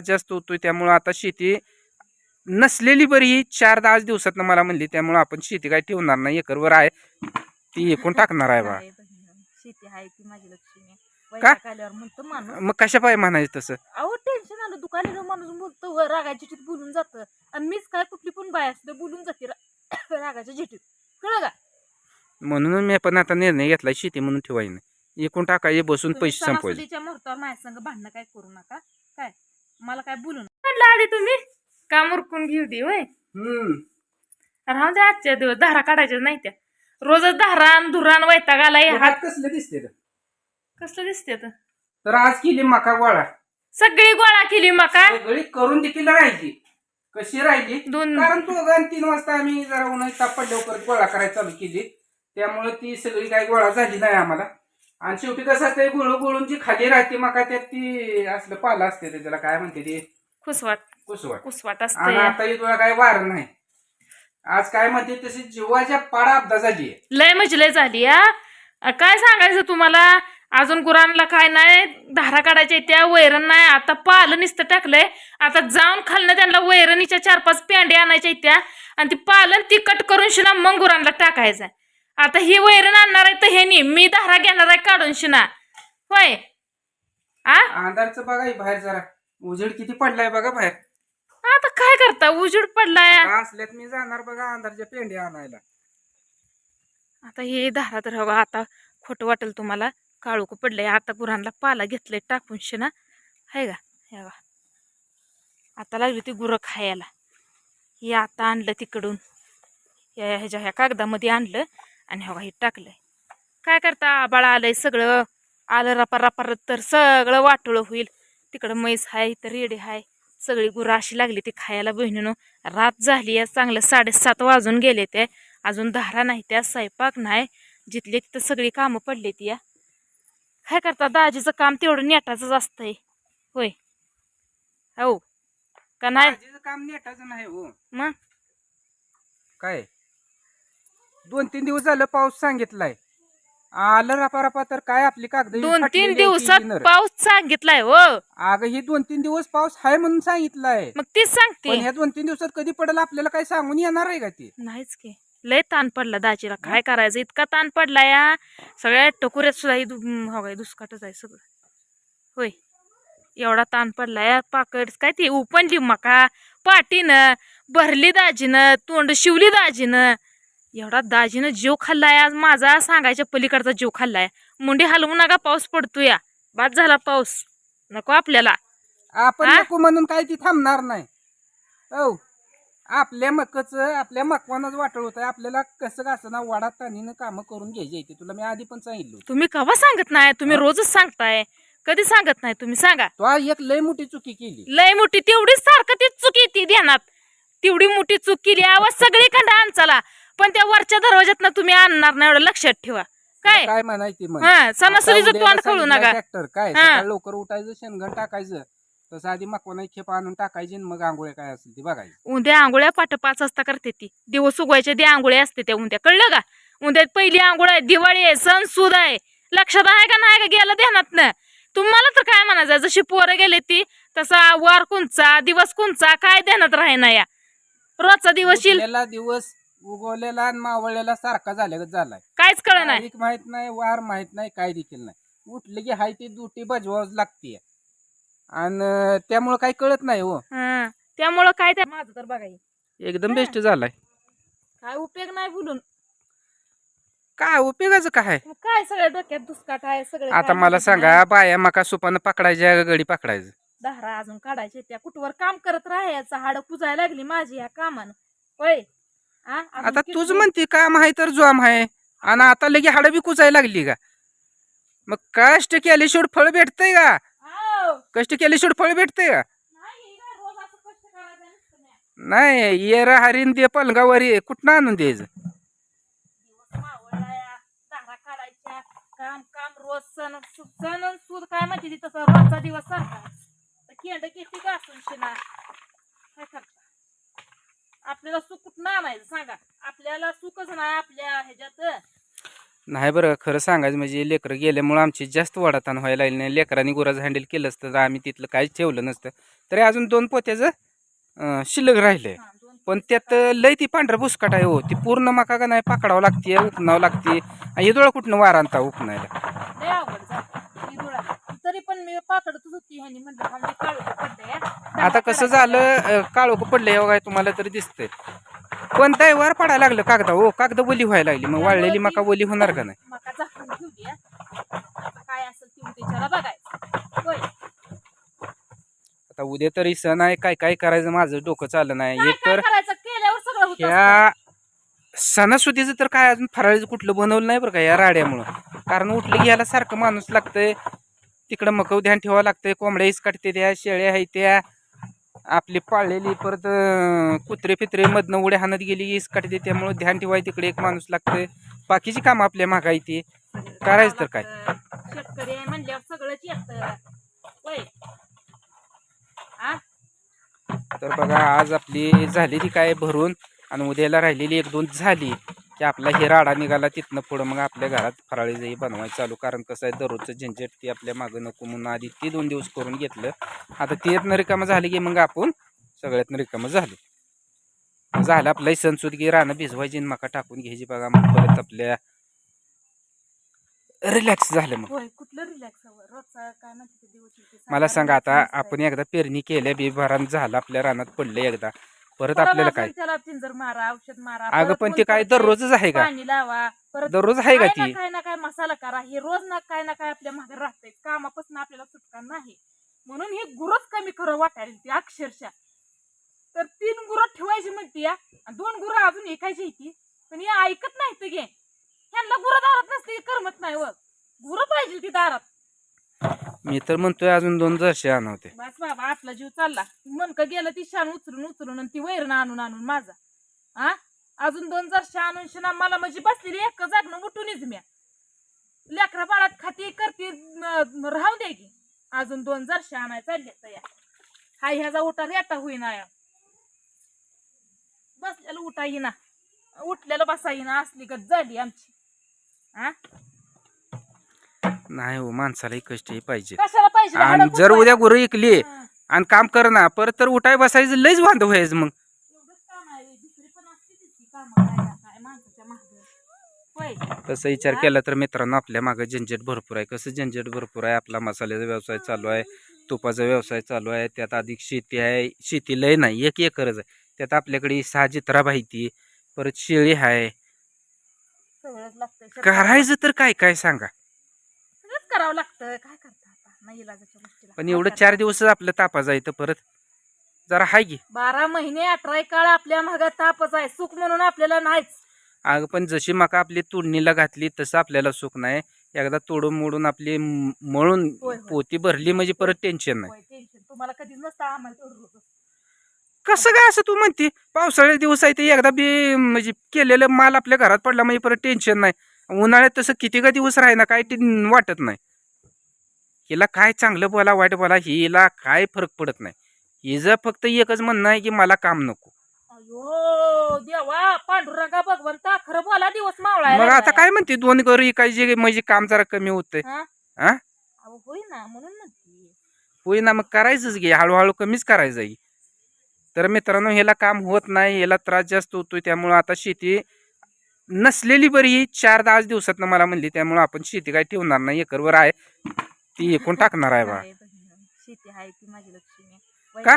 जास्त होतोय त्यामुळं आता शेती नसलेली बरी ही चार दहा दिवसात मला म्हणली त्यामुळं आपण शेती काय ठेवणार नाही एकरवर आहे. ती एकूण टाकणार आहे बा. शेती आहे ती माझी लक्ष्मी. का? वैताग आल्यावर म्हणतो माणूस. मग कशा पाय म्हणायचं तसं? अहो टेन्शन आलं दुकानाला माणूस बोलतो रागाच्या चिठीत बोलून जातं. आणि मीच काय कुठली पण बाय असते बोलून जाते रागाच्या चिठीत कळलं का? म्हणून मी पण आता निर्णय घेतलाय शेती म्हणून ठेवायला एकूण टाकायचे बसून पैसे सणासुदीच्या मुहूर्तावर माझ्या संग भांडणं काय करू नका. मला काय बोलू नका. आधी तुम्ही काम उरकून घेऊ दे होय. राहू दे आजच्या दिवस धारा काढायच्या नाही त्या. रोजच धारान धुरान वैताग आलाय हात. हात कसले दिसते? कसलं दिसते तर आज केली मका गोळा. सगळी गोळा केली मका. सगळी करून देखील राहिली. कशी राहिली? दोन कारण तो गण तीन वाजता आम्ही जरा उन्हाळी ताप पडल्यावर परत गोळा करायला चालू केली. त्यामुळे ती सगळी काही गोळा झाली नाही आम्हाला. आणि शेवटी कसं असतं गुळू गुळून जी खाली राहते मका त्यात ती असलं पाला असते ते त्याला काय म्हणते ते? खुसवाट कुसवट. कुसवाट आणि असते आता तुला काय वार नाही. आज काय म्हणते तशी जीवाच्या पाडा अपदा झाली लय म्हणजे लय झाली अ, काय सांगायचं तुम्हाला? अजून गुरांना काय नाही धारा काढायच्या त्या वैरण नाही. आता पालं नुसतं टाकलंय. आता जाऊन खालनं त्यांना वैरणीच्या चार पाच पेंड्या आणायच्या त्या. आणि ती पालन ती कट करून शिना मग गुरांना टाकायचं आता ही वैरण आणणार आहे तर हे नी मी धारा घेणार आहे काढून शिना. होय? आ? बघा हे बाहेर जरा. उजेड किती पडलाय बघा बाहेर. आता काय करता? उजेड पडलाय. आता असल्यात मी जाणार बघा अंधारच्या पेंड्या आणायला. आता हे धारा तर हवा. आता खोटं वाटेल तुम्हाला. काळूक पडलंय. आता गुरांना पाला घेतलंय टाकून शिना. आहे का? हे बघा. आता लागली ती गुरं खायला. हे आता आणलं तिकडून. या ह्याच्या ह्या कागदामध्ये आणलं. आणि हवा हे टाकलंय. काय करता? आबाळ आलंय सगळं. आलं रपा रपा तर सगळं वाटोळं होईल. तिकडं म्हैस हाय तर रेडे हाय. सगळी गुरं अशी लागली ती खायला बहिणीनं. रात झाली आहे चांगलं साडेसात वाजून गेले ते. अजून धारा नाही त्या स्वयंपाक नाही. जिथले तिथं सगळी कामं पडली ती या. काय करता? दाजीचं काम तेवढं नेटाचंच असतंय. होय. हो. का नाही? आजीचं काम नेटाचं नाही हो. मग? काय? दोन तीन दिवस झालं पाऊस सांगितलाय. आलं रपा रपा तर काय आपली कागद दोन तीन दिवसात पाऊस सांगितलाय हो. अगं ही दोन तीन दिवस पाऊस आहे म्हणून सांगितलंय. मग तीच पण सांगते ह्या दोन तीन दिवसात कधी पडेल आपल्याला काय सांगून येणार आहे का ते? नाहीच की. लय ताण पडला दाजीला. काय करायचं? इतका ताण पडला या. सगळ्या टकुऱ्यात सुद्धा ही दु- हम्म, हो काय दुष्काटच आहे सगळं. होय. एवढा ताण पडला या पाकड. काय ती उपनली मका पाटीनं भरली दाजीनं तोंड शिवली दाजीनं. एवढा दाजीनं जीव खाल्लाय आज. माझा सांगायच्या पलीकडचा जीव खाल्लाय. मुंडी हलवू नका पाऊस पडतोया. बाद झाला पाऊस. नको आपल्याला. आपण? नको म्हणून काय ती थांबणार नाही. हो आपल्या मकच आपल्या मकवानच वाटळ होत आपल्याला कसं कसं ना वाडा तानीनं कामं करून घ्यायची ते. तुला मी आधी पण सांगितलं होतं. तुम्ही कवा सांगत नाही? तुम्ही रोजच सांगताय. कधी सांगत नाही तुम्ही? सांगा. तो एक लय मोठी चुकी केली. लय मोठी. तेवढीच सारखं ती चुकी ती ध्यानात तेवढी मोठी चूक केली. आवाज सगळी खंड आणचाला पण त्या वरच्या दरवाज्यात तुम्ही आणणार नाही एवढं लक्षात ठेवा. काय? काय म्हणायची हा सणासुदीचं आता तोंड खळू नका. ट्रॅक्टर काय? हा. सकाळी लवकर उठायचं शेणगण टाकायचं. तसं आधी मकवाना खेप आणून टाकायची आणि मग आंघोळ्या काय असेल ती बघायची. उद्या आंघोळ्या पाठ पाच वाजता करते ती. दिवस उगवायच्या दे आंघोळ्या असते त्या उद्या. कळलं का? उद्या पहिली आंघोळ आहे दिवाळी आहे सण सुद आहे. लक्षात आहे का नाही का गेलं ध्यानात ना तुम्हाला तर काय म्हणायचं? जशी पोरं गेले ती तसा वार कोणचा दिवस कोणचा? काय ध्यानात राहे ना या? रोजचा दिवस येईल. उठलेला दिवस उगवलेला आणि मावळलेला सारखा झाल्यागत झालाय. काहीच कळ नाही. तारीख माहीत नाही वार माहीत नाही काय देखील नाही. उठले की हाय ती दुटी बजवावच लागते आणि त्यामुळं काही कळत नाही हो. हं. त्यामुळं काय त्या माझं तर बघा हे. एकदम बेस्ट झालाय. काय उपयोग नाही बोलून. काय उपयोगाचं काय? मग काय सगळ्या डोक्यात दुसकाट आहे सगळं आता काय मला माहिती सांगा नाही. बाया मका सुपानं पकडायच्या गडी पकडायचं. दहारा अजून काढायचे त्या. कुठवर काम करत राहायचं? हाड पुजायला लागली माझी ह्या कामानं. होय. आता तुझ म्हणते काम आहे तर जॉम आहे? आणि आता लगे हाडं बी कुचायला लागली का? मग कष्ट केले शेवट फळ भेटतंय का. कष्ट केले शेवट फळ भेटतंय का? नाही येर हरीन दे पलगावरी कुठनं आणून द्यायचं काम काम रोज सण सण सूद काय म्हणते ती तसं? रोजचा दिवस सारखा. तर केंड किती घासून शिना? काय करता? आपल्याला सुख कुठं आणायचं? सांगा. आपल्याला सुखच नाही आपल्या ह्याच्यात. नाही बरं खरं सांगायचं म्हणजे लेकरं गेल्यामुळं आमची जास्त वाढताना व्हायला लागली नाही. लेकरांनी गुराचं हँडल केलं असतं तर आम्ही तिथलं काहीच ठेवलं नसतं. तरी अजून दोन पोत्याचं अं, शिल्लक राहिलंय. दोन पण त्यात लय ती पांढरा बुसकाट आहे हो. ती पूर्ण मका का नाही पकडावं लागते उपनावं लागते आणि डोळा कुठनं वार आणता उपनायला लय अवघड. झालं धुळा. तरी पण मी पाकडतच होती ह्यानी म्हणलं हा. मी आता कसं झालं काळोख पडलं हे काय तुम्हाला तरी दिसतंय. पण दैवार पडायला लागलं कागदा हो कागद ओली व्हायला लागली. मग वाळलेली मका ओली होणार का नाही? मका झाकून ठेवली. आता काय असेल ती उद्याच्याला बघायचं. होय. आता उद्या तरी सण आहे काय काय करायचं माझं डोकं चाललं नाही. काय एक काय तर करायचं? केल्यावर सगळं होत ह्या सणासुदीचं तर काय अजून फराळीचं कुठलं बनवलं नाही बरं का या राड्यामुळं. कारण उठलं की याला सारखं माणूस लागतंय तिकडं मकव ध्यान ठेवावं लागतंय कोंबड्या इसकाटते त्या शेळ्या आहेत त्या. आपली पाळलेली परत कुत्रे फित्रे मधनं उड्या हाणत गेली की इसकाटते त्यामुळे ध्यान ठेवाय तिकडे एक माणूस लागतंय. बाकीची कामं आपल्या मागाय ती. करायचं तर काय? शेतकरी आहे म्हणल्यावर सगळंच येत. होय. आ? तर बघा आज आपली झालेली काय भरून आणि उद्याला राहिलेली एक दोन झाली. की आपला हे राडा निघाला तिथनं पुढं मग आपल्या घरात फराळी जाई बनवायचं चालू. कारण कसं आहे दररोजचं झंझट ती आपल्या मागं नको म्हणून आधी ती दोन दिवस करून घेतलं. आता ती येतनं रिकामं झाली की मग आपण सगळ्यातनं रिकामं झालं. झालं आपलं सणसूद की रानं भिजवायची मका टाकून घ्यायची बघा मग परत आपल्या रिलॅक्स झालं मग. कुठलं रिलॅक्स मला सांगा आता. आपण एकदा पेरणी केल्या बिभारान झालं आपल्या रानात पडलं एकदा. परत आपल्याला काय? त्याला पिंजर मारा औषध मारा अगं परत पण ते काय दररोजच आहे का? पाणी लावा परत दररोज आहे का काय ना ती? काय ना काय मसाला करा हे रोज ना काय ना काय आपल्या मागे राहतंय कामापासून आपल्याला सुटका नाही. म्हणून हे गुरच कमी खरं वाटायला ती अक्षरशः. तर तीन गुरं ठेवायची म्हणते या आणि दोन गुरं अजून एकायची ती. पण हे ऐकत नाही घे ह्यांना गुरं दारात नसते करमत नाही व. गुरं पाहिजे ती दारात. मी तर म्हणतोय अजून दोन जर्शी आणवते. बस बाबा आपला जीव चालला. मनकं गेलं ती शान उचलून उचलून आणि ती वैरण आणून आणून माझा. हा अजून दोन जर आणून शिना मला म्हणजे बसलेली एक जागणं उठूनच म्या. लेकरा बाळात खाती करते राहू दे की. अजून दोन जर आणाय चालले तया हाय ह्याचा उठा रेटा होईना या. बसलेलं उठा येईना उठलेलं बसा येईना असली गत झाली आमची. हा नाही हो माणसाला कष्टही पाहिजे. कशाला पाहिजे? आणि जर उद्या गुरु? हा. आणि काम कर ना परत तर उठाय बसायचं लयच वांद व्हायचं मग. तसं विचार केला तर मित्रांनो आपल्या मागं झंझट भरपूर आहे. कसं झंझट भरपूर आहे? आपला मसाल्याचा व्यवसाय चालू आहे तुपाचा व्यवसाय चालू आहे त्यात अधिक शेती आहे. शेती लय नाही एक एकरच आहे. त्यात आपल्याकडे सहा जित्रा माहिती परत शेळी आहे. करायचं तर काय काय सांगा? सगळंच करावं लागतं. काय करता आता? नाही इलाजाच्या गोष्टीला. पण एवढं? चार दिवसच आपलं तापा जायचं परत. जरा हाय की. बारा महिने अठरा काळ आपल्या मागात तापच आहे. सुख म्हणून आपल्याला नाहीच. अगं पण जशी मका आपली तोडणीला घातली तसं आपल्याला सुख नाही. एकदा तोडून मोडून आपली म- मळून होय, होय. पोती भरली म्हणजे परत टेन्शन नाही. होय टेन्शन तुम्हाला कधीच नसतं आम्हाला तेवढं होतं. कसं काय असं तू म्हणते? पावसाळ्यात दिवस आहे ते एकदा बी म्हणजे केलेलं माल आपल्या घरात पडला म्हणजे परत टेन्शन नाही. उन्हाळ्यात तसं किती का दिवस राही ना काय ते वाटत नाही. हिला काय चांगलं बोला वाईट बोला हिला काय फरक पडत नाही. हिचं फक्त एकच म्हणणं आहे की मला काम नको. अयो देवा पांडुरंगा भगवंता खरं बोला दिवस मावळा मग आता काय म्हणते दोन करू काय म्हणजे काम जरा कमी होतंय. हा? होई ना म्हणून म्हणते. होई ना मग करायचंच घे हळूहळू कमीच करायचं आहे. तर मित्रांनो ह्याला काम होत नाही याला त्रास जास्त होतोय त्यामुळं आता शेती नसलेली बरी ही चार दहा दिवसात मला म्हणली त्यामुळं आपण शेती काय ठेवणार नाही एकरवर आहे. ती एकूण टाकणार आहे बा. शेती आहे ती माझी लक्ष्मी. का?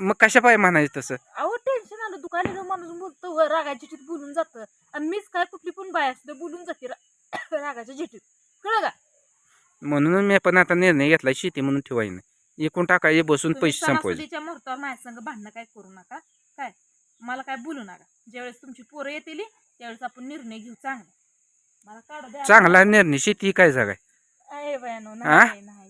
मग कशा पाय म्हणायचं तसं? अहो टेन्शन आलं. दुकानाला माणूस बोलतो रागाच्या चिठीत बोलून जातं. आणि मीच काय कुठली पण बाय असते बोलून जाते रागाच्या चिठीत कळलं का? म्हणून मी पण आता निर्णय घेतला शेती म्हणून ठेवाय नाही एकूण टाकायचे बसून पैसे संपवायचे. सणासुदीच्या मुहूर्तावर माझ्या संग भांडणं काय करू नका. काय? मला काय बोलू नका. ज्यावेळेस तुमची पोरं येतील त्यावेळेस आपण निर्णय घेऊ चांगला. मला काढू द्या. चांगला निर्णय शेती काय जागाय आहे? बयानो? नाही नाही.